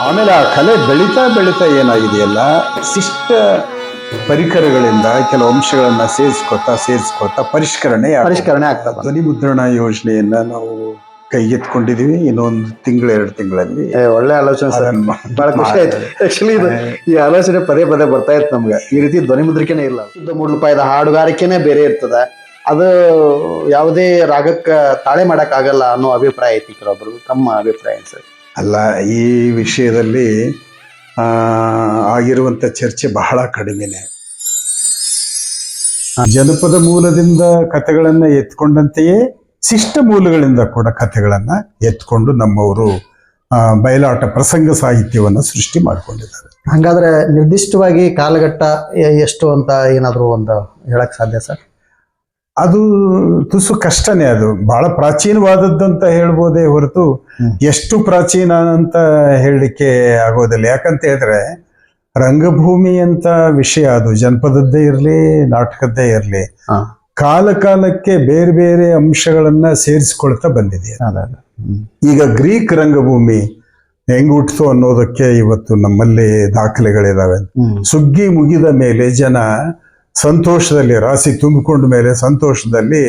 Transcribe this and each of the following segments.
ಆಮೇಲೆ ಆ ಕಲೆ ಬೆಳೀತಾ ಬೆಳೀತಾ ಏನಾಗಿದೆಯಲ್ಲ ಶಿಷ್ಟ ಪರಿಕರಗಳಿಂದ ಕೆಲವು ಅಂಶಗಳನ್ನ ಸೇರಿಸ್ಕೊತಾ ಸೇರಿಸ್ಕೊತಾ ಪರಿಷ್ಕರಣೆ. ಪರಿಷ್ಕರಣೆ ಆಗ್ತದೆ ಧ್ವನಿ ಮುದ್ರಣ ಯೋಜನೆಯನ್ನ ನಾವು ಕೈಗೆತ್ಕೊಂಡಿದೀವಿ ಇನ್ನೊಂದು ತಿಂಗಳು ಎರಡು ತಿಂಗಳಲ್ಲಿ ಒಳ್ಳೆ ಆಲೋಚನೆ ಸರ್. ಬಹಳ ಖುಷಿ ಆಯ್ತು. ಆಕ್ಚುಲಿ ಇದು ಈ ಆಲೋಚನೆ ಪದೇ ಪದೇ ಬರ್ತಾ ಇತ್ತು ನಮ್ಗೆ. ಈ ರೀತಿ ಧ್ವನಿ ಮುದ್ರಿಕೆನೇ ಇಲ್ಲ. ಶುದ್ಧ ಮೂಡ್ಲುಪಾಯದ ಹಾಡುಗಾರಿಕೆನೇ ಬೇರೆ ಇರ್ತದ. ಅದು ಯಾವುದೇ ರಾಗಕ್ಕ ತಾಳೆ ಮಾಡಕ್ ಆಗಲ್ಲ ಅನ್ನೋ ಅಭಿಪ್ರಾಯ ಐತಿ ಕೆಲವೊಬ್ರು. ತಮ್ಮ ಅಭಿಪ್ರಾಯ ಸರ್? ಅಲ್ಲ ಈ ವಿಷಯದಲ್ಲಿ ಆ, ಆಗಿರುವಂತ ಚರ್ಚೆ ಬಹಳ ಕಡಿಮೆನೆ. ಜನಪದ ಮೂಲದಿಂದ ಕಥೆಗಳನ್ನ ಎತ್ಕೊಂಡಂತೆಯೇ ಶಿಷ್ಟ ಮೂಲಗಳಿಂದ ಕೂಡ ಕಥೆಗಳನ್ನು ಎತ್ಕೊಂಡು ನಮ್ಮವರು ಬಯಲಾಟ ಪ್ರಸಂಗ ಸಾಹಿತ್ಯವನ್ನು ಸೃಷ್ಟಿ ಮಾಡಿಕೊಂಡಿದ್ದಾರೆ. ಹಾಗಾದ್ರೆ ನಿರ್ದಿಷ್ಟವಾಗಿ ಕಾಲಘಟ್ಟ ಎಷ್ಟು ಅಂತ ಏನಾದರೂ ಒಂದು ಹೇಳಕ್ ಸಾಧ್ಯ ಸರ್? ಅದು ತುಸು ಕಷ್ಟನೇ ಅದು. ಬಹಳ ಪ್ರಾಚೀನವಾದದ್ದು ಅಂತ ಹೇಳ್ಬೋದೇ ಹೊರತು ಎಷ್ಟು ಪ್ರಾಚೀನ ಅಂತ ಹೇಳಲಿಕ್ಕೆ ಆಗೋದಿಲ್ಲ. ಯಾಕಂತ ಹೇಳಿದ್ರೆ ರಂಗಭೂಮಿ ಅಂತ ವಿಷಯ ಅದು. ಜನಪದದ್ದೇ ಇರಲಿ ನಾಟಕದ್ದೇ ಇರಲಿ. ಕಾಲ ಕಾಲಕ್ಕೆ ಬೇರೆ ಬೇರೆ ಅಂಶಗಳನ್ನ ಸೇರಿಸಿಕೊಳ್ತಾ ಬಂದಿದೆ. ಈಗ ಗ್ರೀಕ್ ರಂಗಭೂಮಿ ಹೆಂಗ್ ಹುಟ್ಟಿತು ಅನ್ನೋದಕ್ಕೆ ಇವತ್ತು ನಮ್ಮಲ್ಲಿ ದಾಖಲೆಗಳಿದಾವೆ. ಸುಗ್ಗಿ ಮುಗಿದ ಮೇಲೆ ಜನ ಸಂತೋಷದಲ್ಲಿ ರಾಶಿ ತುಂಬಿಕೊಂಡ ಮೇಲೆ ಸಂತೋಷದಲ್ಲಿ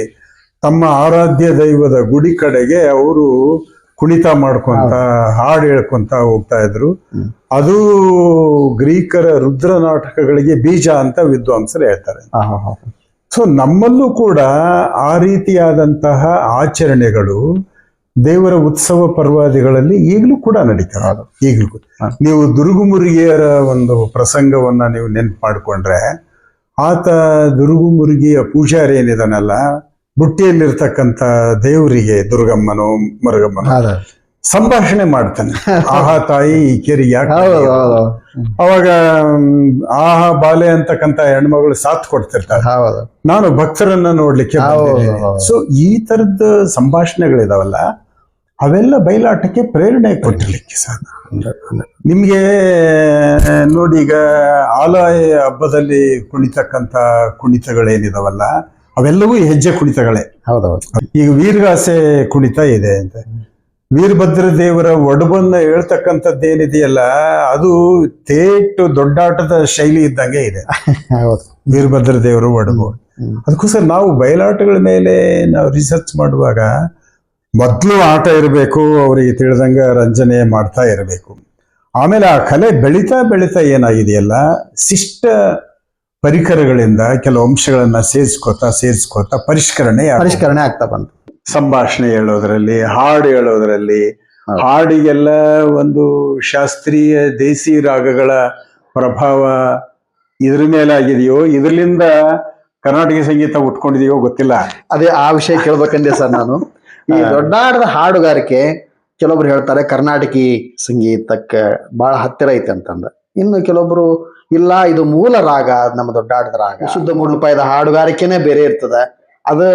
ತಮ್ಮ ಆರಾಧ್ಯ ದೈವದ ಗುಡಿ ಕಡೆಗೆ ಅವರು ಕುಣಿತ ಮಾಡ್ಕೊಂತ ಹಾಡು ಹೇಳ್ಕೊಂತ ಹೋಗ್ತಾ ಇದ್ರು. ಅದು ಗ್ರೀಕರ ರುದ್ರ ನಾಟಕಗಳಿಗೆ ಬೀಜ ಅಂತ ವಿದ್ವಾಂಸರು ಹೇಳ್ತಾರೆ. ಸೊ ನಮ್ಮಲ್ಲೂ ಕೂಡ ಆ ರೀತಿಯಾದಂತಹ ಆಚರಣೆಗಳು ದೇವರ ಉತ್ಸವ ಪರ್ವಾದಿಗಳಲ್ಲಿ ಈಗಲೂ ಕೂಡ ನಡೀತಾ ಈಗಲೂ ಕೂಡ. ನೀವು ದುರುಗುಮುರುಗಿಯರ ಒಂದು ಪ್ರಸಂಗವನ್ನ ನೀವು ನೆನ್ಪು ಮಾಡಿಕೊಂಡ್ರೆ ಆತ ದುರುಗುಮುರುಗಿಯ ಪೂಜಾರಿ ಏನಿದಾನಲ್ಲ ಬುಟ್ಟಿಯಲ್ಲಿರ್ತಕ್ಕಂಥ ದೇವರಿಗೆ ದುರ್ಗಮ್ಮನೋ ಮರುಗಮ್ಮನೋ. ಸಂಭಾಷಣೆ ಮಾಡ್ತಾನೆ. ಆಹಾ ತಾಯಿ ಈ ಕೆರಿ ಯಾಕೆ ಅವಾಗ ಆಹಾ ಬಾಲೆ ಅಂತಕ್ಕಂತ ಹೆಣ್ಮಗಳು ಸಾಥ್ ಕೊಡ್ತಿರ್ತಾರೆ. ನಾನು ಭಕ್ತರನ್ನ ನೋಡ್ಲಿಕ್ಕೆ. ಸೊ ಈ ತರದ ಸಂಭಾಷಣೆಗಳಿದಾವಲ್ಲ ಅವೆಲ್ಲ ಬಯಲಾಟಕ್ಕೆ ಪ್ರೇರಣೆ ಕೊಟ್ಟಿರ್ಲಿಕ್ಕೆ ಸಾಧ್ಯ. ನಿಮ್ಗೆ ನೋಡಿ ಈಗ ಆಲಯ ಹಬ್ಬದಲ್ಲಿ ಕುಣಿತಕ್ಕಂತ ಕುಣಿತಗಳೇನಿದಾವಲ್ಲ ಅವೆಲ್ಲವೂ ಹೆಜ್ಜೆ ಕುಣಿತಗಳೇ. ಹೌದೌದು ಈಗ ವೀರಗಾಸೆ ಕುಣಿತ ಇದೆ ಅಂತ. ವೀರಭದ್ರ ದೇವರ ಒಡಬನ್ನ ಹೇಳ್ತಕ್ಕಂಥದ್ದೇನಿದೆಯಲ್ಲ ಅದು ತೇಟು ದೊಡ್ಡಾಟದ ಶೈಲಿ ಇದ್ದಂಗೆ ಇದೆ. ವೀರಭದ್ರ ದೇವರ ಒಡಬು. ಅದಕ್ಕೋಸ್ಕರ ನಾವು ಬಯಲಾಟಗಳ ಮೇಲೆ ನಾವು ರಿಸರ್ಚ್ ಮಾಡುವಾಗ ಮೊದಲು ಆಟ ಇರಬೇಕು ಅವರಿಗೆ ತಿಳಿದಂಗ ರಂಜನೆ ಮಾಡ್ತಾ ಇರಬೇಕು. ಆಮೇಲೆ ಆ ಕಲೆ ಬೆಳೀತಾ ಬೆಳೀತಾ ಏನಾಗಿದೆಯಲ್ಲ ಶಿಷ್ಟ ಪರಿಕರಗಳಿಂದ ಕೆಲವು ಅಂಶಗಳನ್ನ ಸೇರಿಸ್ಕೊತಾ ಸೇರಿಸ್ಕೊತಾ ಪರಿಷ್ಕರಣೆ. ಪರಿಷ್ಕರಣೆ ಆಗ್ತಾ ಬಂತು. ಸಂಭಾಷಣೆ ಹೇಳೋದ್ರಲ್ಲಿ ಹಾಡು ಹೇಳೋದ್ರಲ್ಲಿ. ಹಾಡಿಗೆಲ್ಲ ಒಂದು ಶಾಸ್ತ್ರೀಯ ದೇಸಿ ರಾಗಗಳ ಪ್ರಭಾವ ಇದ್ರ ಮೇಲೆ ಆಗಿದೆಯೋ ಇದರಿಂದ ಕರ್ನಾಟಕ ಸಂಗೀತ ಉಟ್ಕೊಂಡಿದೆಯೋ ಗೊತ್ತಿಲ್ಲ. ಅದೇ ಆ ವಿಷಯ ಕೇಳ್ಬೇಕಂದೆ ಸರ್ ನಾನು. ಈ ದೊಡ್ಡಾಡದ ಹಾಡುಗಾರಿಕೆ ಕೆಲವೊಬ್ರು ಹೇಳ್ತಾರೆ ಕರ್ನಾಟಕಿ ಸಂಗೀತಕ್ಕೆ ಬಹಳ ಹತ್ತಿರ ಐತೆ ಅಂತಂದ. ಇನ್ನು ಕೆಲವೊಬ್ರು ಇಲ್ಲ ಇದು ಮೂಲ ರಾಗ ನಮ್ಮ ದೊಡ್ಡಾಟದ ರಾಗ. ಶುದ್ಧ ಮೂಡ್ಲುಪಾಯದ ಹಾಡುಗಾರಿಕೆನೇ ಬೇರೆ ಇರ್ತದ. ಅದು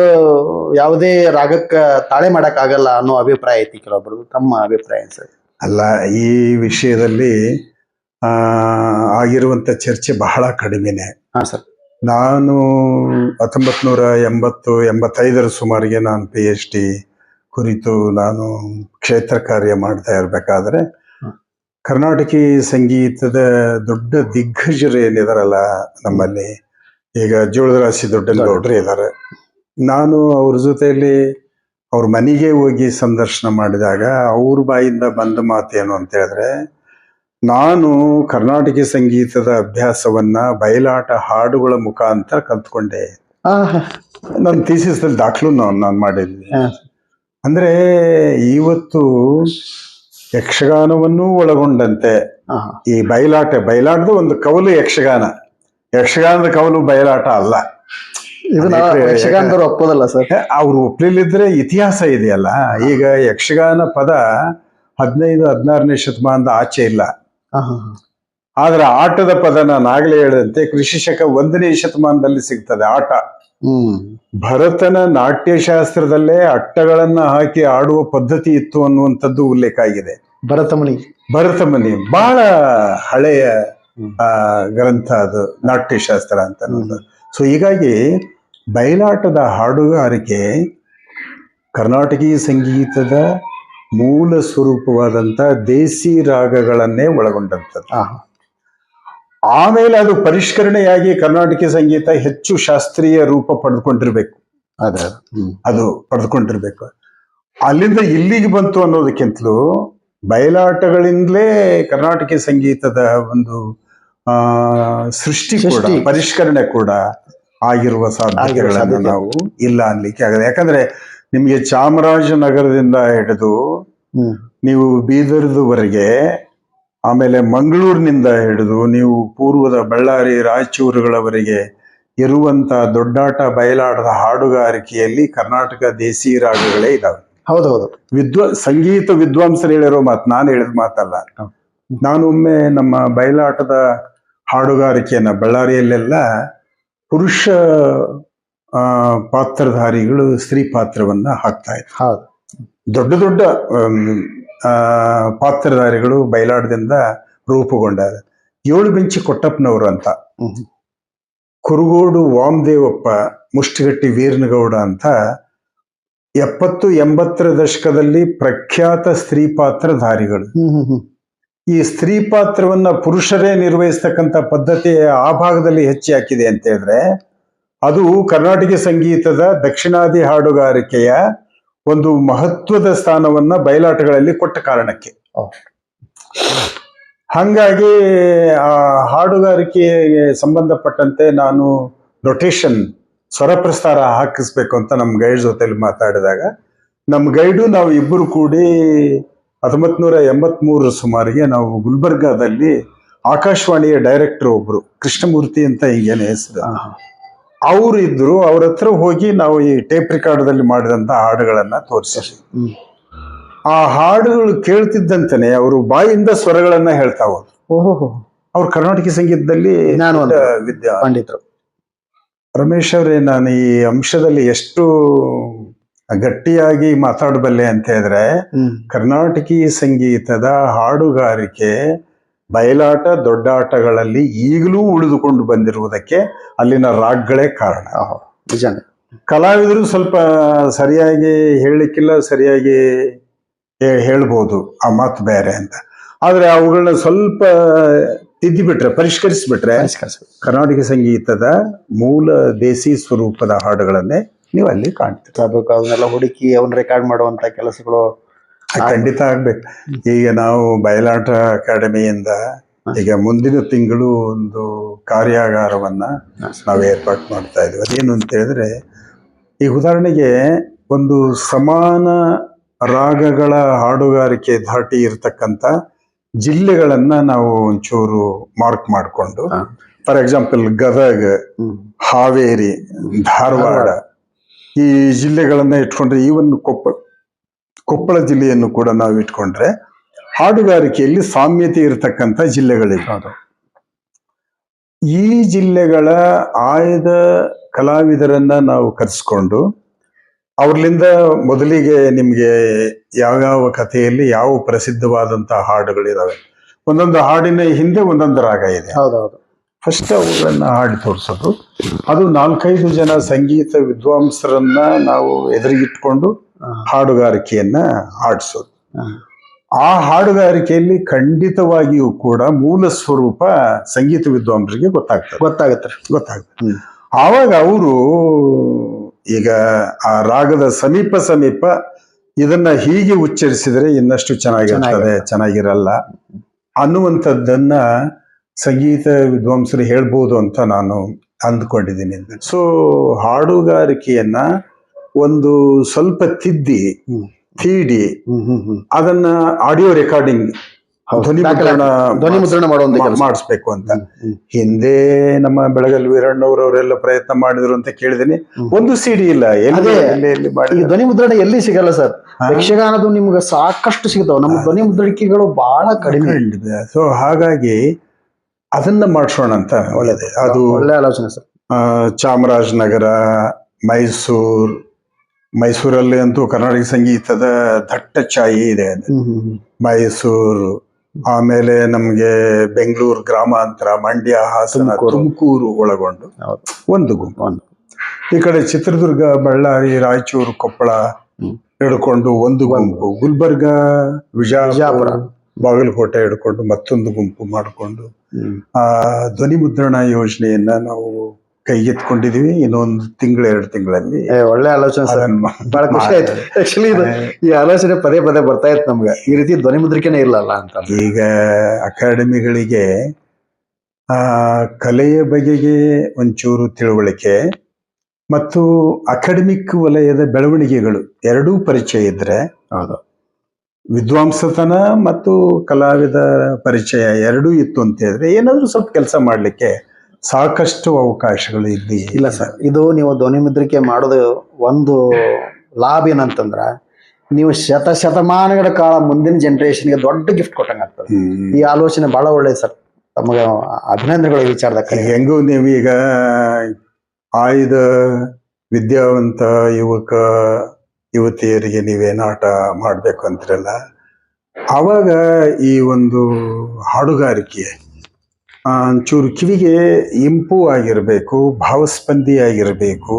ಯಾವುದೇ ರಾಗಕ್ಕ ತಾಳೆ ಮಾಡಕ್ ಆಗಲ್ಲ ಅನ್ನೋ ಅಭಿಪ್ರಾಯ ಐತಿ ಕೆಲವೊಬ್ರು ತಮ್ಮ ಅಭಿಪ್ರಾಯ ಸರ್? ಅಲ್ಲ ಈ ವಿಷಯದಲ್ಲಿ ಆ ಆಗಿರುವಂತ ಚರ್ಚೆ ಬಹಳ ಕಡಿಮೆನೆ. ಹಾ ಸರ್. ನಾನು ಹತ್ತೊಂಬತ್ತು ನೂರ ಎಂಬತ್ತು ಎಂಬತ್ತೈದರ ಸುಮಾರಿಗೆ ನಾನು ಪಿ ಎಚ್ ಡಿ ಕುರಿತು ನಾನು ಕ್ಷೇತ್ರ ಕಾರ್ಯ ಮಾಡ್ತಾ ಇರಬೇಕಾದ್ರೆ. ಕರ್ನಾಟಕಿ ಸಂಗೀತದ ದೊಡ್ಡ ದಿಗ್ಗಜರು ಏನಿದಾರಲ್ಲ ನಮ್ಮಲ್ಲಿ ಈಗ ಜೋಳದರಾಶಿ ದೊಡ್ಡನಗೌಡ್ರು ಇದ್ದಾರೆ ನಾನು ಅವ್ರ ಜೊತೆಯಲ್ಲಿ ಅವ್ರ ಮನೆಗೆ ಹೋಗಿ ಸಂದರ್ಶನ ಮಾಡಿದಾಗ ಅವ್ರ ಬಾಯಿಂದ ಬಂದ ಮಾತೇನು ಅಂತ ಹೇಳಿದ್ರೆ ನಾನು ಕರ್ನಾಟಕ ಸಂಗೀತದ ಅಭ್ಯಾಸವನ್ನ ಬಯಲಾಟ ಹಾಡುಗಳ ಮುಖಾಂತರ ಕಲ್ತ್ಕೊಂಡೆ. ನನ್ನ ಥೀಸಿಸ್ದಲ್ಲಿ ದಾಖಲು ನಾನು ಮಾಡಿದ್ದೀನಿ ಹಾ. ಅಂದ್ರೆ ಇವತ್ತು ಯಕ್ಷಗಾನವನ್ನೂ ಒಳಗೊಂಡಂತೆ. ಈ ಬಯಲಾಟ ಬಯಲಾಟದ ಒಂದು ಕವಲು ಯಕ್ಷಗಾನ. ಯಕ್ಷಗಾನದ ಕವಲು ಬಯಲಾಟ ಅಲ್ಲ. ಯಕ್ಷಗಾನದವ್ರು ಒಪ್ಪೋದಲ್ಲ ಸರ್? ಅವ್ರು ಒಪ್ಲಿಲ್ಲಿದ್ರೆ ಇತಿಹಾಸ ಇದೆಯಲ್ಲ. ಈಗ ಯಕ್ಷಗಾನ ಪದ ಹದಿನೈದು ಹದಿನಾರನೇ ಶತಮಾನದ ಆಚೆ ಇಲ್ಲ. ಆದ್ರೆ ಆಟದ ಪದ ನಾನು ಆಗ್ಲೇ ಹೇಳಿದಂತೆ ಕೃಷಿ ಶಕ ಒಂದನೇ ಶತಮಾನದಲ್ಲಿ ಸಿಗ್ತದೆ ಆಟ. ಹ್ಮ್. ಭರತನ ನಾಟ್ಯಶಾಸ್ತ್ರದಲ್ಲೇ ಅಟ್ಟಗಳನ್ನ ಹಾಕಿ ಆಡುವ ಪದ್ಧತಿ ಇತ್ತು ಅನ್ನುವಂಥದ್ದು ಉಲ್ಲೇಖ ಆಗಿದೆ. ಭರತಮಣಿ ಭರತಮುನಿ ಬಹಳ ಹಳೆಯ ಗ್ರಂಥ ಅದು ನಾಟ್ಯಶಾಸ್ತ್ರ ಅಂತ ಸೊ ಹೀಗಾಗಿ ಬಯಲಾಟದ ಹಾಡುಗಾರಿಕೆ ಕರ್ನಾಟಕಿ ಸಂಗೀತದ ಮೂಲ ಸ್ವರೂಪವಾದಂಥ ದೇಸಿ ರಾಗಗಳನ್ನೇ ಒಳಗೊಂಡಂಥದ್ದು. ಆಮೇಲೆ ಅದು ಪರಿಷ್ಕರಣೆಯಾಗಿ ಕರ್ನಾಟಕ ಸಂಗೀತ ಹೆಚ್ಚು ಶಾಸ್ತ್ರೀಯ ರೂಪ ಪಡೆದುಕೊಂಡಿರ್ಬೇಕು. ಅದ್ರ ಅದು ಪಡೆದುಕೊಂಡಿರ್ಬೇಕು. ಅಲ್ಲಿಂದ ಇಲ್ಲಿಗೆ ಬಂತು ಅನ್ನೋದಕ್ಕಿಂತಲೂ ಬಯಲಾಟಗಳಿಂದಲೇ ಕರ್ನಾಟಕ ಸಂಗೀತದ ಒಂದು ಆ ಸೃಷ್ಟಿ ಕೂಡ ಪರಿಷ್ಕರಣೆ ಕೂಡ ಆಗಿರುವ ಸಾಧ್ಯತೆಗಳನ್ನು ಸಾಧ್ಯತೆ. ನಾವು ಇಲ್ಲ ಅನ್ಲಿಕ್ಕೆ ಆಗದೆ ಯಾಕಂದ್ರೆ ನಿಮಗೆ ಚಾಮರಾಜನಗರದಿಂದ ಹಿಡಿದು ನೀವು ಬೀದರ್ದವರೆಗೆ ಆಮೇಲೆ ಮಂಗಳೂರಿನಿಂದ ಹಿಡಿದು ನೀವು ಪೂರ್ವದ ಬಳ್ಳಾರಿ ರಾಯಚೂರುಗಳವರೆಗೆ ಇರುವಂತ ದೊಡ್ಡಾಟ ಬಯಲಾಟದ ಹಾಡುಗಾರಿಕೆಯಲ್ಲಿ ಕರ್ನಾಟಕ ದೇಸಿ ರಾಗಗಳೇ ಇದಾವೆ. ಹೌದೌದು. ವಿದ್ವ ಸಂಗೀತ ವಿದ್ವಾಂಸರು ಹೇಳಿರೋ ಮಾತು ನಾನು ಹೇಳಿದ ಮಾತಲ್ಲ. ನಾನೊಮ್ಮೆ ನಮ್ಮ ಬಯಲಾಟದ ಹಾಡುಗಾರಿಕೆಯನ್ನ ಬಳ್ಳಾರಿಯಲ್ಲೆಲ್ಲ ಪುರುಷ ಆ, ಪಾತ್ರಧಾರಿಗಳು ಸ್ತ್ರೀ ಪಾತ್ರವನ್ನ ಹಾಕ್ತಾ ಇದ್ರು. ಹೌದು. ದೊಡ್ಡ ದೊಡ್ಡ ಪಾತ್ರಧಾರಿಗಳು ಬಯಲಾಟದಿಂದ ರೂಪುಗೊಂಡಾರೆ ಏಳು ಬೆಂಚಿ ಕೊಟ್ಟಪ್ಪನವರು ಅಂತ. ಕುರುಗೋಡು ವಾಮದೇವಪ್ಪ ಮುಷ್ಟಿಗಟ್ಟಿ ವೀರನಗೌಡ ಅಂತ ಎಪ್ಪತ್ತು ಎಂಬತ್ತರ ದಶಕದಲ್ಲಿ ಪ್ರಖ್ಯಾತ ಸ್ತ್ರೀ ಪಾತ್ರಧಾರಿಗಳು. ಈ ಸ್ತ್ರೀ ಪಾತ್ರವನ್ನ ಪುರುಷರೇ ನಿರ್ವಹಿಸ್ತಕ್ಕಂಥ ಪದ್ಧತಿ ಆ ಭಾಗದಲ್ಲಿ ಹೆಚ್ಚಿ ಹಾಕಿದೆ ಅಂತ ಹೇಳಿದ್ರೆ, ಅದು ಕರ್ನಾಟಕ ಸಂಗೀತದ ದಕ್ಷಿಣಾದಿ ಹಾಡುಗಾರಿಕೆಯ ಒಂದು ಮಹತ್ವದ ಸ್ಥಾನವನ್ನ ಬಯಲಾಟಗಳಲ್ಲಿ ಕೊಟ್ಟ ಕಾರಣಕ್ಕೆ. ಹಂಗಾಗಿ, ಆ ಹಾಡುಗಾರಿಕೆಗೆ ಸಂಬಂಧಪಟ್ಟಂತೆ ನಾನು ರೊಟೇಷನ್ ಸ್ವರ ಪ್ರಸ್ತಾರ ಹಾಕಿಸ್ಬೇಕು ಅಂತ ನಮ್ಮ ಗೈಡ್ ಜೊತೆಲಿ ಮಾತಾಡಿದಾಗ, ನಮ್ಮ ಗೈಡು ನಾವು ಇಬ್ಬರು ಕೂಡಿ ಹತ್ತೊಂಬತ್ ನೂರ ಎಂಬತ್ಮೂರರ ಸುಮಾರಿಗೆ ನಾವು ಗುಲ್ಬರ್ಗಾದಲ್ಲಿ ಆಕಾಶವಾಣಿಯ ಡೈರೆಕ್ಟರ್ ಒಬ್ರು ಕೃಷ್ಣಮೂರ್ತಿ ಅಂತ ಹಿಂಗೇನೆ ಹೆಸರು. ಅವರು ಇದ್ದರು ಇದ್ರು ಅವ್ರ ಹತ್ರ ಹೋಗಿ ನಾವು ಈ ಟೇಪ್ ರೆಕಾರ್ಡ್ದಲ್ಲಿ ಮಾಡಿದಂತ ಹಾಡುಗಳನ್ನು ತೋರಿಸಿದ್ವಿ. ಆ ಹಾಡುಗಳು ಕೇಳ್ತಿದ್ದಂತಾನೆ ಅವರು ಬಾಯಿಂದ ಸ್ವರಗಳನ್ನ ಹೇಳ್ತಾ ಹೋದ್ರು. ಅವ್ರು ಕರ್ನಾಟಕ ಸಂಗೀತದಲ್ಲಿ ನಾನು ವಿದ್ಯಾ ಪಂಡಿತರು. ರಮೇಶ್ ಅವರೇ ನಾನು ಈ ಅಂಶದಲ್ಲಿ ಎಷ್ಟು ಗಟ್ಟಿಯಾಗಿ ಮಾತಾಡಬಲ್ಲೆ ಅಂತ ಹೇಳಿದ್ರೆ ಕರ್ನಾಟಕಿ ಸಂಗೀತದ ಹಾಡುಗಾರಿಕೆ ಬಯಲಾಟ ದೊಡ್ಡಾಟಗಳಲ್ಲಿ ಈಗಲೂ ಉಳಿದುಕೊಂಡು ಬಂದಿರುವುದಕ್ಕೆ ಅಲ್ಲಿನ ರಾಗ್ಗಳೇ ಕಾರಣ. ನಿಜಾನೇ. ಕಲಾವಿದರು ಸ್ವಲ್ಪ ಸರಿಯಾಗಿ ಹೇಳಲಿಕ್ಕಿಲ್ಲ ಸರಿಯಾಗಿ ಹೇಳ್ಬೋದು ಆ ಮಾತು ಬೇರೆ ಅಂತ. ಆದರೆ ಅವುಗಳನ್ನ ಸ್ವಲ್ಪ ತಿದ್ದಿಬಿಟ್ರೆ ಪರಿಷ್ಕರಿಸಿಬಿಟ್ರೆ ಕರ್ನಾಟಕ ಸಂಗೀತದ ಮೂಲ ದೇಸಿ ಸ್ವರೂಪದ ಹಾಡುಗಳನ್ನೇ ನೀವು ಅಲ್ಲಿ ಕಾಣ್ತೀರಿ. ಸರ್ ಅವನ್ನೆಲ್ಲ ಹುಡುಕಿ ಅವನ್ನ ರೆಕಾರ್ಡ್ ಮಾಡುವಂತ ಕೆಲಸಗಳು ಖಂಡಿತ ಆಗ್ಬೇಕು. ಈಗ ನಾವು ಬಯಲಾಟ ಅಕಾಡೆಮಿಯಿಂದ ಈಗ ಮುಂದಿನ ತಿಂಗಳು ಒಂದು ಕಾರ್ಯಾಗಾರವನ್ನ ನಾವು ಏರ್ಪಾಟ್ ಮಾಡ್ತಾ ಇದ್ವಿ. ಅದೇನು ಅಂತ ಹೇಳಿದ್ರೆ ಈ ಉದಾಹರಣೆಗೆ ಒಂದು ಸಮಾನ ರಾಗಗಳ ಹಾಡುಗಾರಿಕೆ ಧಾಟಿ ಇರತಕ್ಕಂಥ ಜಿಲ್ಲೆಗಳನ್ನ ನಾವು ಒಂಚೂರು ಮಾರ್ಕ್ ಮಾಡಿಕೊಂಡು ಫಾರ್ ಎಕ್ಸಾಂಪಲ್ ಗದಗ ಹಾವೇರಿ ಧಾರವಾಡ. ಈ ಜಿಲ್ಲೆಗಳನ್ನ ಇಟ್ಕೊಂಡ್ರೆ ಈವನ್ ಕೊಪ್ಪ ಕೊಪ್ಪಳ ಜಿಲ್ಲೆಯನ್ನು ಕೂಡ ನಾವು ಇಟ್ಕೊಂಡ್ರೆ ಹಾಡುಗಾರಿಕೆಯಲ್ಲಿ ಸಾಮ್ಯತೆ ಇರತಕ್ಕಂಥ ಜಿಲ್ಲೆಗಳಿವೆ. ಈ ಜಿಲ್ಲೆಗಳ ಆಯ್ದ ಕಲಾವಿದರನ್ನ ನಾವು ಕರೆಸ್ಕೊಂಡು ಅವ್ರಲಿಂದ ಮೊದಲಿಗೆ ನಿಮಗೆ ಯಾವ್ಯಾವ ಕಥೆಯಲ್ಲಿ ಯಾವ ಪ್ರಸಿದ್ಧವಾದಂತಹ ಹಾಡುಗಳಿದಾವೆ. ಒಂದೊಂದು ಹಾಡಿನ ಹಿಂದೆ ಒಂದೊಂದು ರಾಗ ಇದೆ. ಹೌದೌದು ಫಸ್ಟ್ ಅವುಗಳನ್ನು ಹಾಡಿ ತೋರಿಸೋದು. ಅದು ನಾಲ್ಕೈದು ಜನ ಸಂಗೀತ ವಿದ್ವಾಂಸರನ್ನ ನಾವು ಎದುರಿಗಿಟ್ಕೊಂಡು ಹಾಡುಗಾರಿಕೆಯನ್ನ ಹಾಡಿಸೋದು. ಆ ಹಾಡುಗಾರಿಕೆಯಲ್ಲಿ ಖಂಡಿತವಾಗಿಯೂ ಕೂಡ ಮೂಲ ಸ್ವರೂಪ ಸಂಗೀತ ವಿದ್ವಾಂಸರಿಗೆ ಗೊತ್ತಾಗ್ತದೆ. ಗೊತ್ತಾಗತ್ತೆ. ಗೊತ್ತಾಗ್ತದೆ. ಆವಾಗ ಅವರು ಈಗ ಆ ರಾಗದ ಸಮೀಪ ಸಮೀಪ ಇದನ್ನ ಹೀಗೆ ಉಚ್ಚರಿಸಿದ್ರೆ ಇನ್ನಷ್ಟು ಚೆನ್ನಾಗಿರ್ತದೆ ಚೆನ್ನಾಗಿರಲ್ಲ ಅನ್ನುವಂಥದ್ದನ್ನ ಸಂಗೀತ ವಿದ್ವಾಂಸರು ಹೇಳ್ಬೋದು ಅಂತ ನಾನು ಅಂದ್ಕೊಂಡಿದ್ದೀನಿ. ಸೊ ಹಾಡುಗಾರಿಕೆಯನ್ನ ಒಂದು ಸ್ವಲ್ಪ ತಿದ್ದಿ ತೀಡಿ ಅದನ್ನ ಆಡಿಯೋ ರೆಕಾರ್ಡಿಂಗ್ ಧ್ವನಿ ಮುದ್ರಣ ಧ್ವನಿ ಮುದ್ರಣ ಮಾಡುವಂತ ಮಾಡಿಸ್ಬೇಕು ಅಂತ. ಹಿಂದೆ ನಮ್ಮ ಬೆಳಗಲ್ ವೀರಣ್ಣವ್ರವರೆಲ್ಲ ಪ್ರಯತ್ನ ಮಾಡಿದ್ರು ಅಂತ ಕೇಳಿದೀನಿ ಒಂದು ಸಿಡಿ ಇಲ್ಲ ಧ್ವನಿ ಮುದ್ರಣ ಎಲ್ಲಿ ಸಿಗಲ್ಲ ಸರ್. ಯಕ್ಷಗಾನದು ನಿಮ್ಗೆ ಸಾಕಷ್ಟು ಸಿಗ್ತಾವ. ನಮ್ಮ ಧ್ವನಿ ಮುದ್ರಿಕೆಗಳು ಬಹಳ ಕಡಿಮೆ. ಸೊ ಹಾಗಾಗಿ ಅದನ್ನ ಮಾಡಿಸೋಣ ಅಂತ ಒಳ್ಳೇದೆ. ಅದು ಒಳ್ಳೆ ಆಲೋಚನೆ ಸರ್. ಚಾಮರಾಜನಗರ ಮೈಸೂರು ಮೈಸೂರಲ್ಲಿ ಅಂತೂ ಕರ್ನಾಟಕ ಸಂಗೀತದ ದಟ್ಟ ಛಾಯೆ ಇದೆ ಮೈಸೂರು ಆಮೇಲೆ ನಮ್ಗೆ ಬೆಂಗಳೂರು ಗ್ರಾಮಾಂತರ ಮಂಡ್ಯ ಹಾಸನ ತುಮಕೂರು. ಒಳಗೊಂಡು ಒಂದು ಗುಂಪು. ಒಂದು. ಈ ಕಡೆ ಚಿತ್ರದುರ್ಗ ಬಳ್ಳಾರಿ ರಾಯಚೂರು ಕೊಪ್ಪಳ. ಹಿಡ್ಕೊಂಡು ಒಂದು ಗುಂಪು. ಗುಲ್ಬರ್ಗ ವಿಜಾಪುರ ವಿಜಯಪುರ. ಬಾಗಲಕೋಟೆ ಹಿಡ್ಕೊಂಡು ಮತ್ತೊಂದು ಗುಂಪು ಮಾಡಿಕೊಂಡು ಆ ಧ್ವನಿ ಮುದ್ರಣ ಯೋಜನೆಯನ್ನ ನಾವು ಕೈಗೆತ್ಕೊಂಡಿದೀವಿ ಇನ್ನೊಂದು ತಿಂಗಳು ಎರಡು ತಿಂಗಳಲ್ಲಿ ಒಳ್ಳೆ ಆಲೋಚನೆ ಬಹಳ ಖುಷಿ ಆಯ್ತು. ಆಕ್ಚುಲಿ ಇದು ಈ ಆಲೋಚನೆ ಪದೇ ಪದೇ ಬರ್ತಾ ಇತ್ತು ನಮ್ಗೆ. ಈ ರೀತಿ ಧ್ವನಿ ಮುದ್ರಿಕೆನೇ ಇಲ್ಲಲ್ಲ ಅಂತ ಈಗ ಅಕಾಡೆಮಿಗಳಿಗೆ ಆ ಕಲೆಯ ಬಗೆಗೆ ಒಂಚೂರು ತಿಳುವಳಿಕೆ ಮತ್ತು ಅಕಾಡೆಮಿಕ್ ವಲಯದ ಬೆಳವಣಿಗೆಗಳು ಎರಡೂ ಪರಿಚಯ ಇದ್ರೆ ಹೌದು. ವಿದ್ವಾಂಸತನ ಮತ್ತು ಕಲಾವಿದ ಪರಿಚಯ ಎರಡೂ ಇತ್ತು ಅಂತ ಹೇಳಿದ್ರೆ ಏನಾದರೂ ಸ್ವಲ್ಪ ಕೆಲಸ ಮಾಡಲಿಕ್ಕೆ ಸಾಕಷ್ಟು ಅವಕಾಶಗಳು ಇಲ್ಲಿ ಇಲ್ಲ ಸರ್ ಇದು ನೀವು ಧ್ವನಿ ಮುದ್ರಿಕೆ ಮಾಡೋದು ಒಂದು ಲಾಭ ಏನಂತಂದ್ರೆ ನೀವು ಶತ ಶತಮಾನಗಳ ಕಾಲ ಮುಂದಿನ ಜನರೇಷನ್ಗೆ ದೊಡ್ಡ ಗಿಫ್ಟ್ ಕೊಟ್ಟಂಗೆ ಆಗ್ತದೆ. ಈ ಆಲೋಚನೆ ಬಹಳ ಒಳ್ಳೆಯದು ಸರ್ ತಮಗೆ ಅಭಿನಂದನೆಗಳು ಈ ವಿಚಾರದಾಗ ಹೆಂಗೂ ನೀವೀಗ ಆಯ್ದ ವಿದ್ಯಾವಂತ ಯುವಕ ಯುವತಿಯರಿಗೆ ನೀವೇನು ಆಟ ಮಾಡಬೇಕು ಅಂತಿರಲ್ಲ? ಆವಾಗ ಈ ಒಂದು ಹಾಡುಗಾರಿಕೆ ಒಂಚೂರು ಕಿವಿಗೆ ಇಂಪು ಆಗಿರಬೇಕು ಭಾವಸ್ಪಂದಿ ಆಗಿರಬೇಕು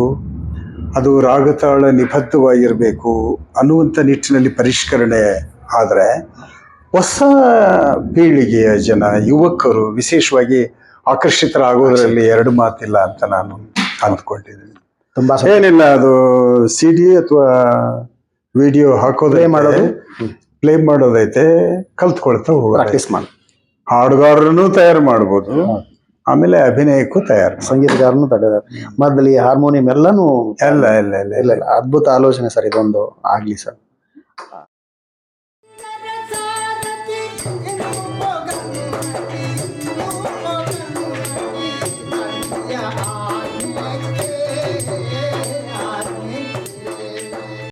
ಅದು ರಾಗತಾಳ ನಿಬದ್ಧವಾಗಿರಬೇಕು ಅನ್ನುವಂಥ ನಿಟ್ಟಿನಲ್ಲಿ ಪರಿಷ್ಕರಣೆ ಆದರೆ ಹೊಸ ಪೀಳಿಗೆಯ ಜನ ಯುವಕರು ವಿಶೇಷವಾಗಿ ಆಕರ್ಷಿತರಾಗೋದರಲ್ಲಿ ಎರಡು ಮಾತಿಲ್ಲ ಅಂತ ನಾನು ಅಂದ್ಕೊಂಡಿದ್ದೀನಿ ತುಂಬಾ ಏನಿಲ್ಲ ಅದು ಸಿ ಡಿ ಅಥವಾ ವಿಡಿಯೋ ಹಾಕೋದೇ ಮಾಡೋದು. ಪ್ಲೇ ಮಾಡೋದೈತೆ. ಕಲ್ತ್ಕೊಳ್ತಾ ಹೋಗಿ ಪ್ರಾಕ್ಟೀಸ್ ಮಾಡಿ. ಹಾಡುಗಾರರನ್ನು ತಯಾರು ಮಾಡ್ಬೋದು. ಆಮೇಲೆ ಅಭಿನಯಕ್ಕೂ ತಯಾರು. ಸಂಗೀತಗಾರನು ತಡೆದಾರೆ ಮೊದಲು ಈ ಹಾರ್ಮೋನಿಯಂ ಎಲ್ಲನೂ ಎಲ್ಲ ಎಲ್ಲ ಎಲ್ಲ. ಇಲ್ಲ ಇಲ್ಲ. ಅದ್ಭುತ ಆಲೋಚನೆ ಸರ್ ಇದೊಂದು ಆಗ್ಲಿ ಸರ್.